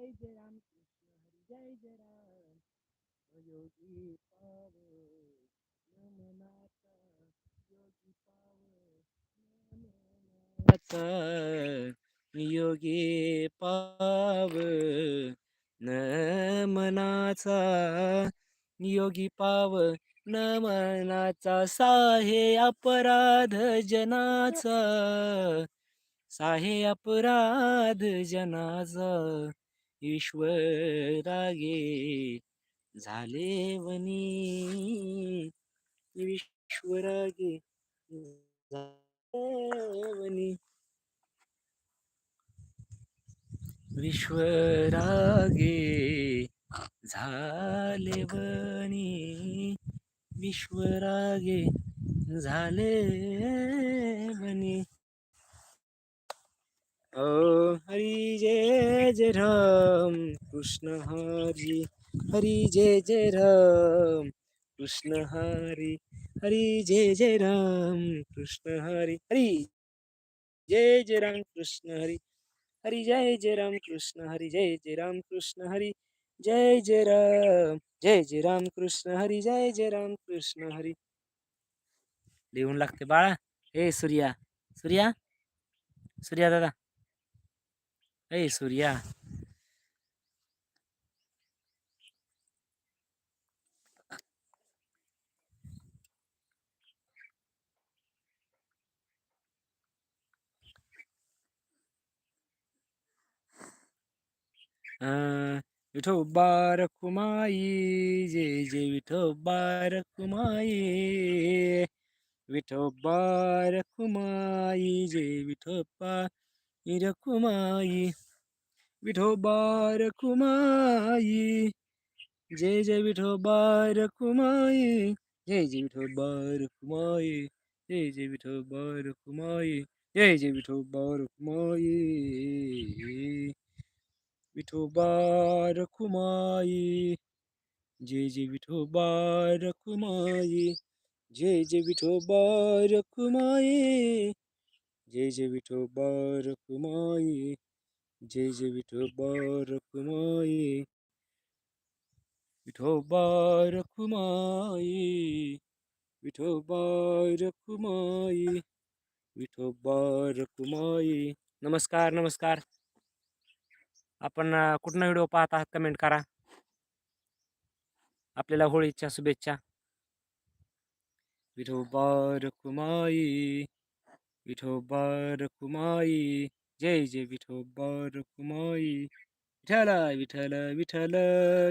जय जय राम कृष्ण हरी जय जय राम योगी योगी पाव न मनाचा योगी पाव न मनाचा साहे अपराध जनाचा। साहे अपराध जनाचा। ईश्वरागे झाले वनी. ईश्वरागे वनी. विश्वरागे झाले वनी. विश्वरागे झाले वनी. ओ हरी जय जय राम कृष्ण हरी हरी जय जय राम कृष्ण हरी हरी जय जय राम कृष्ण हरी हरी जय जय राम कृष्ण हरी हरी जय जय राम कृष्ण हरी जय जय राम कृष्ण हरी जय जय राम जय जय राम कृष्ण हरी जय जय राम कृष्ण हरी। लिहून लागते बाळा. हे सूर्या सूर्या सूर्या दादा. એ સૂર્યા વિઠો બારક માઈ જે જે વિઠો બારક માઈ વિઠો બારક માઈ જે વિઠો બાર रखुमाई विठोबा रखुमाई जय जय विठोबा रखुमाई जय जय विठोबा रखुमाई जय जय विठोबा रखुमाई जय जय विठोबा रखुमाई विठोबा रखुमाई जय जय विठोबा रखुमाई जय जय विठोबा रखुमाई जय जय विठो बारक माई जय जय विठो बारक माई विठो बारक माई विठो बारक माई विठो बारक माई नमस्कार नमस्कार. आपण कुठला व्हिडिओ पाहत आहात कमेंट करा. आपल्याला होळीच्या शुभेच्छा. विठो बारक माई विठोबा रखुमाई जय जय विठोबा रखुमाई विठ्ठल विठ्ठल विठ्ठल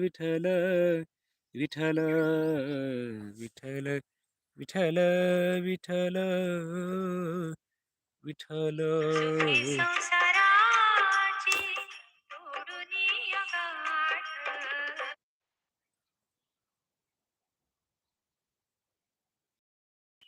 विठ्ठल विठ्ठल विठ्ठल विठ्ठल विठ्ठल विठ्ठल